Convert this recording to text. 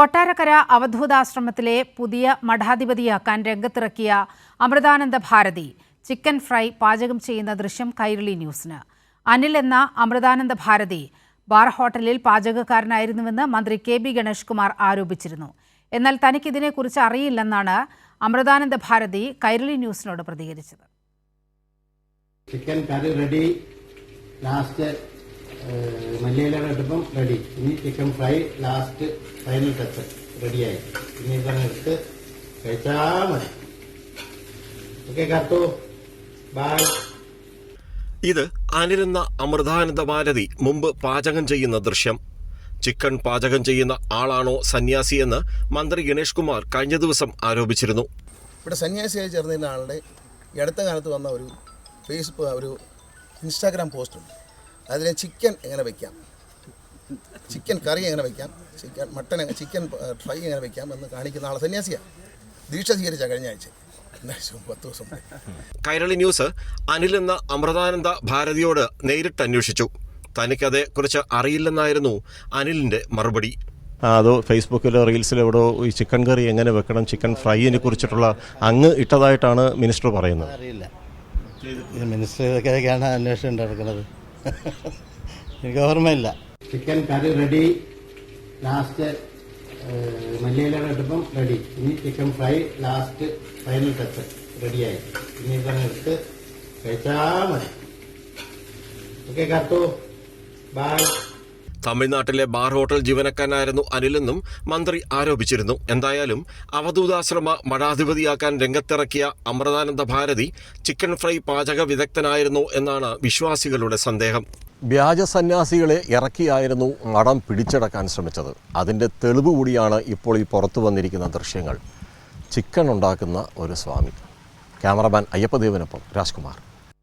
കൊട്ടാരക്കര അവധൂതാശ്രമത്തിലെ പുതിയ മഠാധിപതിയാക്കാൻ രംഗത്തിറക്കിയ അമൃതാനന്ദ ഭാരതി ചിക്കൻ ഫ്രൈ പാചകം ചെയ്യുന്ന ദൃശ്യം കൈരളി ന്യൂസിന്. അനിൽ എന്ന അമൃതാനന്ദ ഭാരതി ബാർ ഹോട്ടലിൽ പാചകക്കാരനായിരുന്നുവെന്ന് മന്ത്രി കെ ബി ഗണേഷ് കുമാർ ആരോപിച്ചിരുന്നു. എന്നാൽ തനിക്കിതിനെക്കുറിച്ച് അറിയില്ലെന്നാണ് അമൃതാനന്ദ ഭാരതി കൈരളി ന്യൂസിനോട് പ്രതികരിച്ചത്. ചിക്കൻ കറി റെഡി ലാസ്റ്റ് മല്ലിയില ഇടുമ്പം റെഡി ഇനി chicken fry last final touch റെഡിയായി ഇനി ഇതാണ് എടുത്ത് കഴിച്ചാൽ മതി. ഓക്കെ കാത്തു ബൈ ഇത് അനിരുന്ന അമൃതാനന്ദ ഭാരതി മുമ്പ് പാചകം ചെയ്യുന്ന ദൃശ്യം. ചിക്കൻ പാചകം ചെയ്യുന്ന ആളാണോ സന്യാസി എന്ന് മന്ത്രി ഗണേഷ് കുമാർ കഴിഞ്ഞ ദിവസം ആരോപിച്ചിരുന്നു. ഇവിടെ സന്യാസിയായി ചേർന്നിരുന്ന ആളുടെ ഈ അടുത്ത കാലത്ത് വന്ന ഒരു ഫേസ്ബുക്ക് ഒരു ഇൻസ്റ്റാഗ്രാം പോസ്റ്റ് ഉണ്ട്. അതിൽ ചിക്കൻ എങ്ങനെ വയ്ക്കാം ചിക്കൻ കറി എങ്ങനെ വയ്ക്കാം ചിക്കൻ മട്ടൻ ചിക്കൻ ഫ്രൈ എങ്ങനെ വയ്ക്കാം എന്ന് കാണിക്കുന്ന ആൾ സന്യാസിയാണ് ദീക്ഷ സ്വീകരിച്ച കഴിഞ്ഞ ആഴ്ച. കൈരളി ന്യൂസ് അനിൽ എന്ന അമൃതാനന്ദ ഭാരതിയോട് നേരിട്ട് അന്വേഷിച്ചു. തനിക്കതേ കുറിച്ച് അറിയില്ലെന്നായിരുന്നു അനിലിന്റെ മറുപടി. അതോ ഫേസ്ബുക്കിലോ റീൽസിലോ എവിടോ ഈ ചിക്കൻ കറി എങ്ങനെ വെക്കണം ചിക്കൻ ഫ്രൈയിനെ കുറിച്ചിട്ടുള്ള അങ്ങ് ഇട്ടതായിട്ടാണ് മിനിസ്റ്റർ പറയുന്നത്. അറിയില്ല. ഇത് മിനിസ്റ്റർ ഇതൊക്കെയാണ് അന്വേഷണം നടക്കുന്നത്. എനിക്ക് ഓർമ്മയില്ല. ചിക്കൻ കറി റെഡി ലാസ്റ്റ് മല്ലിയില ഇട്ടപ്പം റെഡി ഇനി chicken fry last final touch റെഡിയായി ഇനി ഇതെല്ലാം എടുത്ത് കഴിച്ചാൽ മതി. ഓക്കെ കാത്തു ബൈ തമിഴ്നാട്ടിലെ ബാർ ഹോട്ടൽ ജീവനക്കാരനായിരുന്നു അനിലെന്നും മന്ത്രി ആരോപിച്ചിരുന്നു. എന്തായാലും അവധൂതാശ്രമ മഠാധിപതിയാക്കാൻ രംഗത്തിറക്കിയ അമൃതാനന്ദ ഭാരതി ചിക്കൻ ഫ്രൈ പാചക വിദഗ്ധനായിരുന്നു എന്നാണ് വിശ്വാസികളുടെ സന്ദേഹം. വ്യാജ സന്യാസികളെ ഇറക്കിയായിരുന്നു മഠം പിടിച്ചടക്കാൻ ശ്രമിച്ചത്. അതിന്റെ തെളിവ് കൂടിയാണ് ഇപ്പോൾ ഈ പുറത്തു വന്നിരിക്കുന്ന ദൃശ്യങ്ങൾ. ചിക്കൻ ഉണ്ടാക്കുന്ന ഒരു സ്വാമി. ക്യാമറമാൻ അയ്യപ്പദേവനൊപ്പം രാജ്കുമാർ.